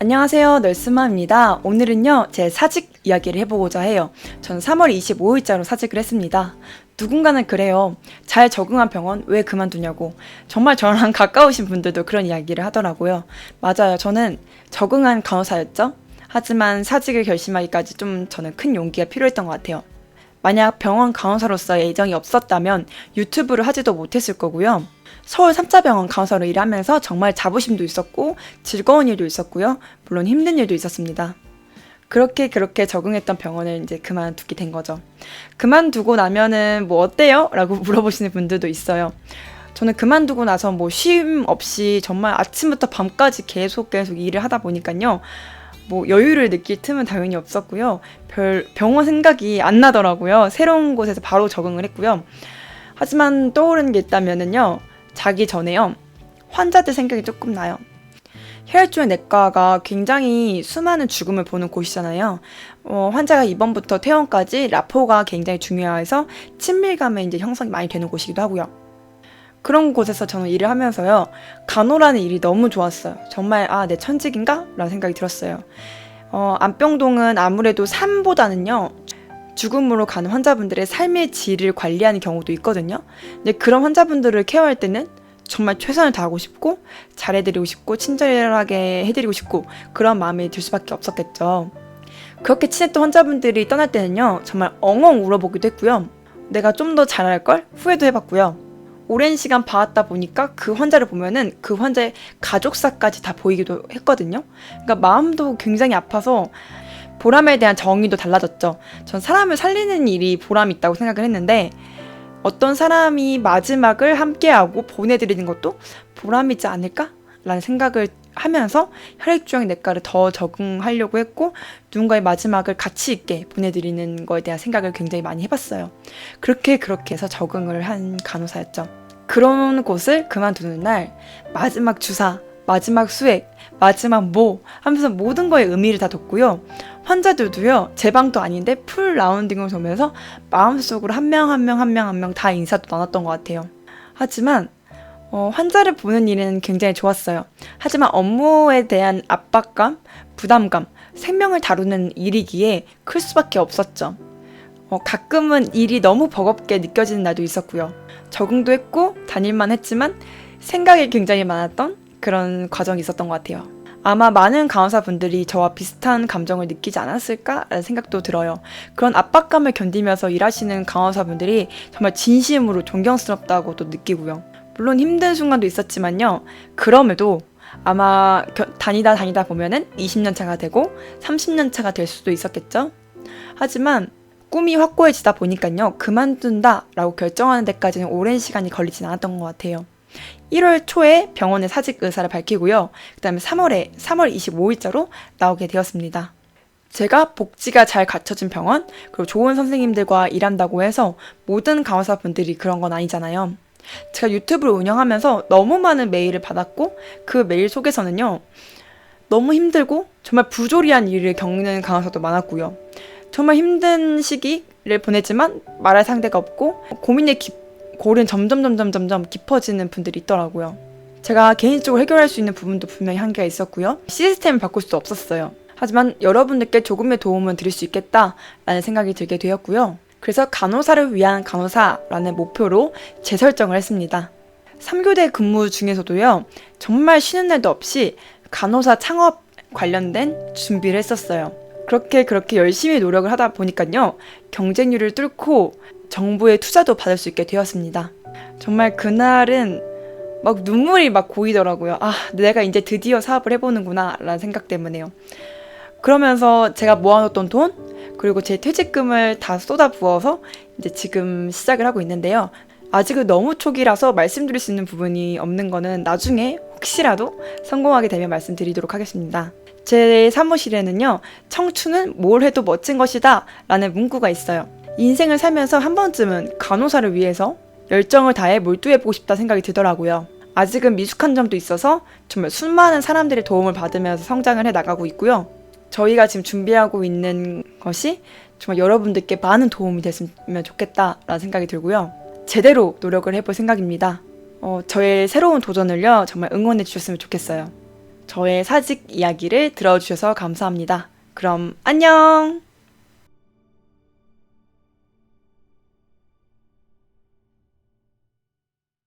안녕하세요. 널스마입니다. 오늘은요, 제 사직 이야기를 해보고자 해요. 전 3월 25일자로 사직을 했습니다. 누군가는 그래요. 잘 적응한 병원 왜 그만두냐고. 정말 저랑 가까우신 분들도 그런 이야기를 하더라고요. 맞아요. 저는 적응한 간호사였죠. 하지만 사직을 결심하기까지 좀 저는 큰 용기가 필요했던 것 같아요. 만약 병원 간호사로서의 애정이 없었다면 유튜브를 하지도 못했을 거고요. 서울 3자병원 간호사로 일하면서 정말 자부심도 있었고 즐거운 일도 있었고요. 물론 힘든 일도 있었습니다. 그렇게 그렇게 적응했던 병원을 이제 그만두게 된 거죠. 그만두고 나면은 뭐 어때요? 라고 물어보시는 분들도 있어요. 저는 그만두고 나서 뭐 쉼 없이 정말 아침부터 밤까지 계속 계속 일을 하다 보니까요. 뭐 여유를 느낄 틈은 당연히 없었고요. 별 병원 생각이 안 나더라고요. 새로운 곳에서 바로 적응을 했고요. 하지만 떠오르는 게 있다면은요. 자기 전에요. 환자들 생각이 조금 나요. 혈액종의 내과가 굉장히 수많은 죽음을 보는 곳이잖아요. 어, 환자가 입원부터 퇴원까지 라포가 굉장히 중요해서 친밀감의 이제 형성이 많이 되는 곳이기도 하고요. 그런 곳에서 저는 일을 하면서요. 간호라는 일이 너무 좋았어요. 정말 아, 내 천직인가? 라는 생각이 들었어요. 어, 안병동은 아무래도 삶보다는요. 죽음으로 가는 환자분들의 삶의 질을 관리하는 경우도 있거든요. 근데 그런 환자분들을 케어할 때는 정말 최선을 다하고 싶고 잘해드리고 싶고 친절하게 해드리고 싶고 그런 마음이 들 수밖에 없었겠죠. 그렇게 친했던 환자분들이 떠날 때는요 정말 엉엉 울어보기도 했고요. 내가 좀 더 잘할 걸 후회도 해봤고요. 오랜 시간 봐왔다 보니까 그 환자를 보면은 그 환자의 가족사까지 다 보이기도 했거든요. 그러니까 마음도 굉장히 아파서 보람에 대한 정의도 달라졌죠. 전 사람을 살리는 일이 보람이 있다고 생각을 했는데 어떤 사람이 마지막을 함께하고 보내드리는 것도 보람이지 않을까? 라는 생각을 하면서 혈액주형 내과를 더 적응하려고 했고 누군가의 마지막을 가치 있게 보내드리는 거에 대한 생각을 굉장히 많이 해봤어요. 그렇게 그렇게 해서 적응을 한 간호사였죠. 그런 곳을 그만두는 날 마지막 주사, 마지막 수액, 마지막 모 하면서 모든 거에 의미를 다 뒀고요. 환자들도요, 제 방도 아닌데 풀 라운딩을 돌면서 마음속으로 한 명 한 명 한 명 한 명 다 인사도 나눴던 것 같아요. 하지만 어, 환자를 보는 일은 굉장히 좋았어요. 하지만 업무에 대한 압박감, 부담감, 생명을 다루는 일이기에 클 수밖에 없었죠. 어, 가끔은 일이 너무 버겁게 느껴지는 날도 있었고요. 적응도 했고 다닐만 했지만 생각이 굉장히 많았던 그런 과정이 있었던 것 같아요. 아마 많은 간호사분들이 저와 비슷한 감정을 느끼지 않았을까라는 생각도 들어요. 그런 압박감을 견디면서 일하시는 간호사분들이 정말 진심으로 존경스럽다고 또 느끼고요. 물론 힘든 순간도 있었지만요. 그럼에도 아마 겨, 다니다 다니다 보면은 20년 차가 되고 30년 차가 될 수도 있었겠죠. 하지만 꿈이 확고해지다 보니까요. 그만둔다 라고 결정하는 데까지는 오랜 시간이 걸리진 않았던 것 같아요. 1월 초에 병원의 사직 의사를 밝히고요. 그 다음에 3월에, 3월 25일자로 나오게 되었습니다. 제가 복지가 잘 갖춰진 병원, 그리고 좋은 선생님들과 일한다고 해서 모든 간호사분들이 그런 건 아니잖아요. 제가 유튜브를 운영하면서 너무 많은 메일을 받았고, 그 메일 속에서는요, 너무 힘들고, 정말 부조리한 일을 겪는 간호사도 많았고요. 정말 힘든 시기를 보냈지만 말할 상대가 없고, 고민의 깊 골은 점점 점점 점점 깊어지는 분들이 있더라고요. 제가 개인적으로 해결할 수 있는 부분도 분명히 한계가 있었고요. 시스템을 바꿀 수도 없었어요. 하지만 여러분들께 조금의 도움은 드릴 수 있겠다라는 생각이 들게 되었고요. 그래서 간호사를 위한 간호사라는 목표로 재설정을 했습니다. 3교대 근무 중에서도요, 정말 쉬는 날도 없이 간호사 창업 관련된 준비를 했었어요. 그렇게 그렇게 열심히 노력을 하다 보니까요, 경쟁률을 뚫고 정부의 투자도 받을 수 있게 되었습니다. 정말 그날은 막 눈물이 막 고이더라고요. 아, 내가 이제 드디어 사업을 해보는구나, 라는 생각 때문에요. 그러면서 제가 모아놓던 돈, 그리고 제 퇴직금을 다 쏟아 부어서 이제 지금 시작을 하고 있는데요. 아직은 너무 초기라서 말씀드릴 수 있는 부분이 없는 거는 나중에 혹시라도 성공하게 되면 말씀드리도록 하겠습니다. 제 사무실에는요, 청춘은 뭘 해도 멋진 것이다 라는 문구가 있어요. 인생을 살면서 한 번쯤은 간호사를 위해서 열정을 다해 몰두해보고 싶다 생각이 들더라고요. 아직은 미숙한 점도 있어서 정말 수많은 사람들의 도움을 받으면서 성장을 해 나가고 있고요. 저희가 지금 준비하고 있는 것이 정말 여러분들께 많은 도움이 됐으면 좋겠다라는 생각이 들고요. 제대로 노력을 해볼 생각입니다. 어, 저의 새로운 도전을요, 정말 응원해 주셨으면 좋겠어요. 저의 사직 이야기를 들어주셔서 감사합니다. 그럼 안녕!